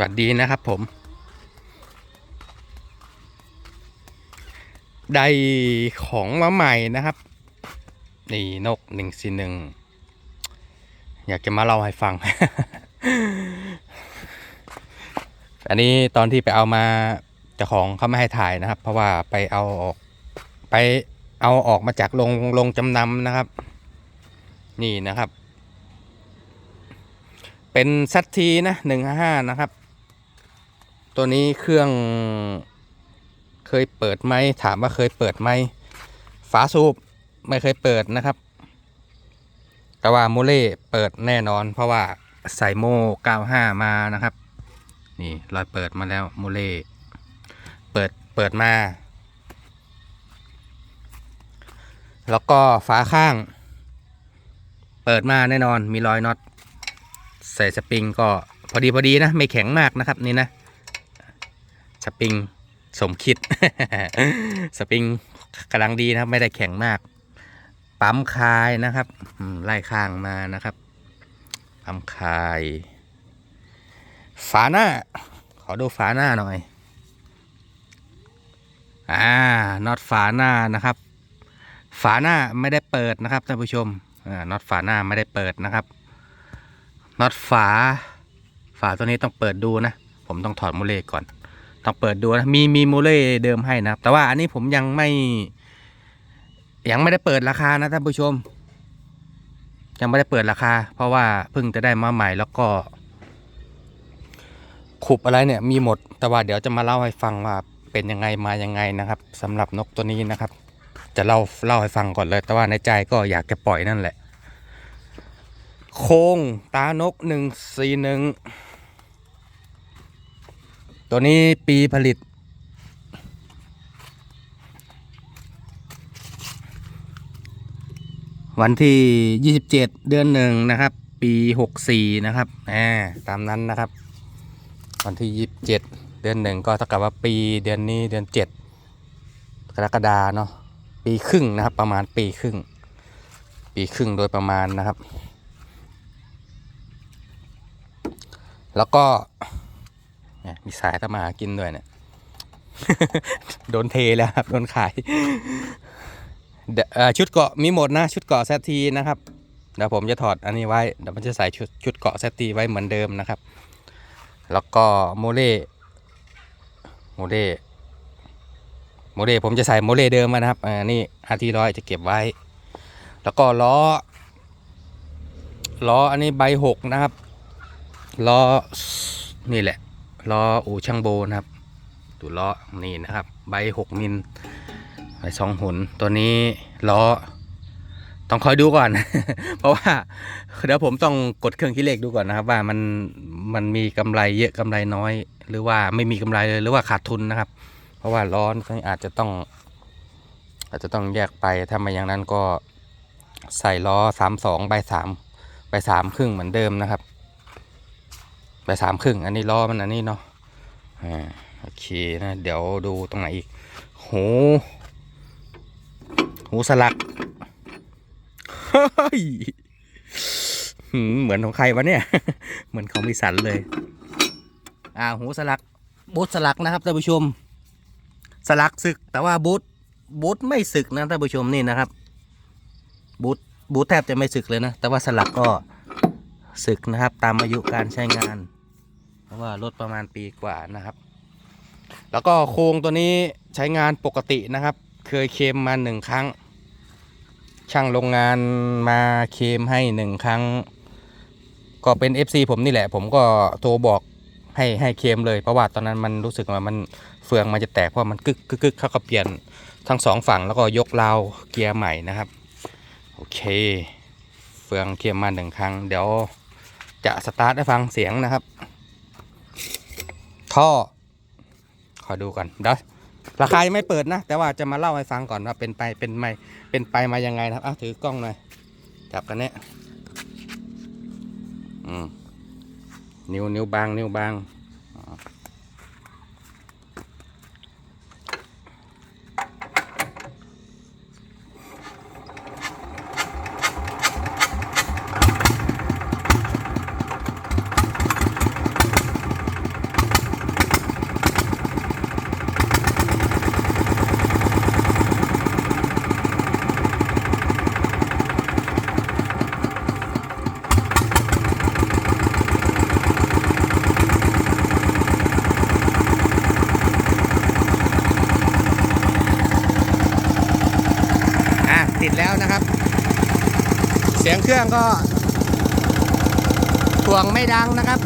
วัสดีนะครับผม ได้ของมาใหม่นะครับ นี่นกหนึ่งสี่หนึ่งอยากจะมาเล่าให้ฟัง อันนี้ตอนที่ไปเอามาเจ้าของเขาไม่ให้ถ่ายนะครับ เพราะว่าไปเอาออกไปเอาออกมาจากโรงโรงจำนำนะครับ นี่นะครับ เป็นซัตทีนะหนึ่งห้านะครับ ตัวนี้เครื่องเคยเปิดไหมถามว่าเคยเปิดไหมฝาสูบไม่เคยเปิดนะครับ แต่ว่าโมเล่เปิดแน่นอน เพราะว่าใส่โม่ 95 มานะครับ นี่รอยเปิดมาแล้วโมเล่เปิดเปิดมา แล้วก็ฝาข้าง เปิดมาแน่นอนมีรอยน็อตใส่สปริงก็พอดีพอดีนะ ไม่แข็งมากนะครับนี่นะ ปริงสมคิด สปริงกำลังดีนะครับ ไม่ได้แข็งมาก ปั๊มคายนะครับไล่ข้างมานะครับ ปั๊มคาย ฝาหน้า ขอดูฝาหน้าหน่อย อ่าน็อตฝาหน้านะครับ ฝาหน้าไม่ได้เปิดนะครับท่านผู้ชมอ่าน็อตฝาหน้าไม่ได้เปิดนะครับน็อตฝา ฝาตัวนี้ต้องเปิดดูนะ ผมต้องถอดโมเลก่อน ต้องเปิดดูนะมีมีโมเล่เดิมให้นะครับ แต่ว่าอันนี้ผมยังไม่ ยังไม่ได้เปิดราคานะท่านผู้ชม ยังไม่ได้เปิดราคา เพราะว่าเพิ่งจะได้มาใหม่แล้วก็ ขุบอะไรเนี่ยมีหมด แต่ว่าเดี๋ยวจะมาเล่าให้ฟังว่าเป็นยังไงมายังไงนะครับสำหรับนกตัวนี้นะครับ จะเล่าเล่าให้ฟังก่อนเลย แต่ว่าในใจก็อยากจะปล่อยนั่นแหละ โครงตานกหนึ่งสี่หนึ่ง ตัวนี้ปีผลิต วันที่ 27 เดือนหนึ่งนะครับ ปี 64 นะครับอ่าตามนั้นนะครับ วันที่ 27 เดือนหนึ่งก็เท่ากับว่าปีเดือนนี้เดือน 7 กรกฎาเนาะปีครึ่งนะครับ ประมาณปีครึ่ง ปีครึ่งโดยประมาณนะครับ แล้วก็ มีสายทำมาหากินด้วยเนี่ย โดนเทแล้วครับ โดนขาย ชุดเกาะมีหมดนะ ชุดเกาะแซทีนะครับ เดี๋ยวผมจะถอดอันนี้ไว้ เดี๋ยวมันจะใส่ชุดชุดเกาะแซทีไว้เหมือนเดิมนะครับ แล้วก็โมเล่โมเล่โมเล่ผมจะใส่โมเล่เดิมนะครับอันนี้อาทีร้อยจะเก็บไว้ แล้วก็ล้อ ล้ออันนี้ใบหกนะครับ ล้อนี่แหละ ล้ออูช่างโบนะครับดูล้อนี่นะครับ ใบหกมิลใบสองหุนตัวนี้ล้อต้องคอยดูก่อน เพราะว่าเดี๋ยวผมต้องกดเครื่องคิดเลขดูก่อนนะครับ ว่ามันมันมีกำไรเยอะกำไรน้อย หรือว่าไม่มีกำไรเลยหรือว่าขาดทุนนะครับ เพราะว่าร้อนอาจจะต้อง อาจจะต้องแยกไปถ้าไม่อย่างนั้นก็ใส่ล้อสามสองใบสามใบสามครึ่งเหมือนเดิมนะครับ ไปสามครึ่ง อันนี้ล้อมันอันนี้เนาะอ่าโอเคนะเดี๋ยวดูตรงไหนอีกหูหูสลักเฮ้ยเหมือนของใครวะเนี่ย เหมือนของมิสันเลย อ่าหูสลักบูทสลักนะครับท่านผู้ชม สลักศึก แต่ว่าบูทบูทไม่ศึกนะท่านผู้ชมนี่นะครับบูทบูทแทบจะไม่ศึกเลยนะ แต่ว่าสลักก็ศึกนะครับ ตามอายุการใช้งาน เพราะว่ารถประมาณปีกว่านะครับ แล้วก็โครงตัวนี้ใช้งานปกตินะครับ เคยเคมมาหนึ่งครั้ง ช่างโรงงานมาเคมให้หนึ่งครั้ง ก็เป็น FC ผมนี่แหละ ผมก็โทรบอกให้ให้เคมเลย เพราะว่าตอนนั้นมันรู้สึกว่ามันเฟืองมันจะแตกเพราะมันกึกกึกกึกเขาก็เปลี่ยนทั้งสองฝั่งแล้วก็ยกราวเกียร์ใหม่นะครับโอเค เฟืองเคมมาหนึ่งครั้ง เดี๋ยวจะสตาร์ทให้ฟังเสียงนะครับ ท่อขอดูก่อนเดี๋ยวราคายังไม่เปิดนะ แต่ว่าจะมาเล่าให้ฟังก่อนว่าเป็นไปเป็นไม่เป็นไปมายังไงนะครับอะถือกล้องหน่อยจับกันเนี่ยอืมนิ้วนิ้วบางนิ้วบางอ๋อ สียงเครื่องก็ถ่วงไม่ดังนะครับ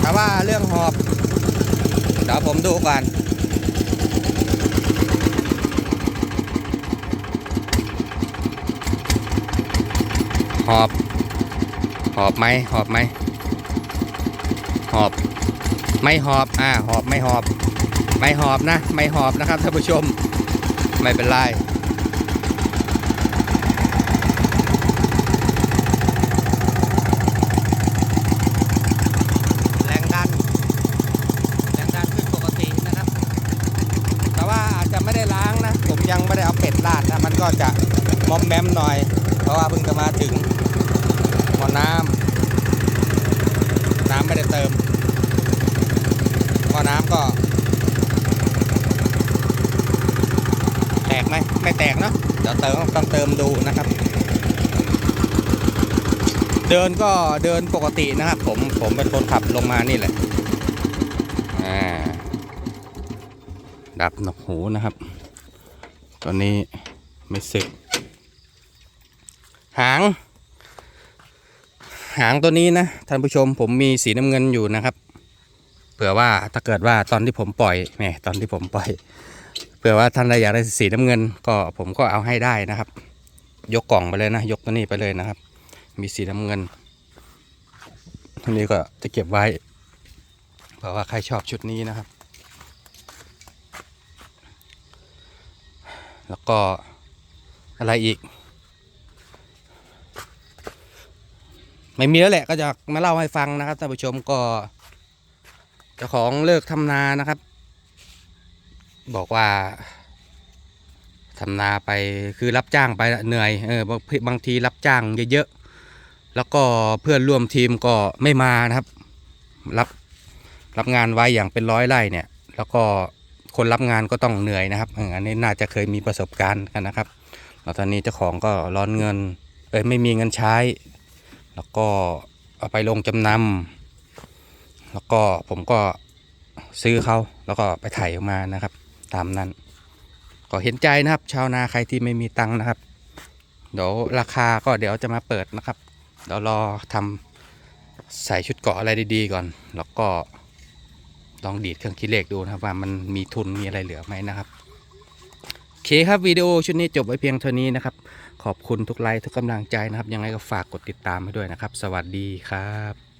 แต่ว่าเรื่องหอบ เดี๋ยวผมดูก่อนหอบ หอบไหมหอบไหมหอบ ไม่หอบ อ่า หอบ ไม่หอบ ไม่หอบนะ ไม่หอบนะครับท่านผู้ชม ไม่เป็นไร แรงดัน แรงดันขึ้นปกตินะครับ แต่ว่าอาจจะไม่ได้ล้างนะ ผมยังไม่ได้เอาเป็ดราดนะ มันก็จะ มอมแมมหน่อย เพราะว่าเพิ่งจะมาถึงหมอน้ำน้ำไม่ได้เติมหมอน้ำก็ แตกไหมไม่แตกเนาะเดี๋ยวเติมต้องเติมดูนะครับ เดินก็เดินปกตินะครับ ผมผมเป็นคนขับลงมานี่แหละอ่าดับหนกหูนะครับ ตอนนี้ไม่สึก หาง หางตัวนี้นะท่านผู้ชมผมมีสีน้ำเงินอยู่นะครับ เผื่อว่าถ้าเกิดว่าตอนที่ผมปล่อยแหมตอนที่ผมปล่อย เผื่อว่าท่านใดอยากได้สีน้ำเงิน ก็ผมก็เอาให้ได้นะครับ ยกกล่องไปเลยนะ ยกตัวนี้ไปเลยนะครับ มีสีน้ำเงินทีนี้ก็จะเก็บไว้เผื่อว่าใครชอบชุดนี้นะครับ แล้วก็อะไรอีก ไม่มีแล้วแหละก็จะมาเล่าให้ฟังนะครับท่านผู้ชมก็เจ้าของเลิกทำนานะครับ บอกว่าทำนาไปคือรับจ้างไปเหนื่อยเออบางทีรับจ้างเยอะๆแล้วก็เพื่อนร่วมทีมก็ไม่มานะครับ รับรับงานไว้อย่างเป็นร้อยไร่เนี่ย แล้วก็คนรับงานก็ต้องเหนื่อยนะครับอออันนี้น่าจะเคยมีประสบการณ์กันนะครับแล้วตอนนี้เจ้าของก็ร้อนเงินเอ้ยไม่มีเงินใช้ แล้วก็เอาไปลงจำนำแล้วก็ผมก็ซื้อเขาแล้วก็ไปไถ่ายออกมานะครับ ตามนั้น ก็เห็นใจนะครับ ชาวนาใครที่ไม่มีตังค์นะครับ เดี๋ยวราคาก็เดี๋ยวจะมาเปิดนะครับ เดี๋ยวรอทำใส่ชุดเกาะอะไรดีๆก่อน แล้วก็ลองดีดเครื่องคิดเลขดูนะครับว่ามันมีทุนมีอะไรเหลือไหมนะครับ เคครับวิดีโอชุดนี้จบไว้เพียงเท่านี้นะครับ ขอบคุณทุกไลค์ทุกกำลังใจนะครับ ยังไงก็ฝากกดติดตามให้ด้วยนะครับ สวัสดีครับ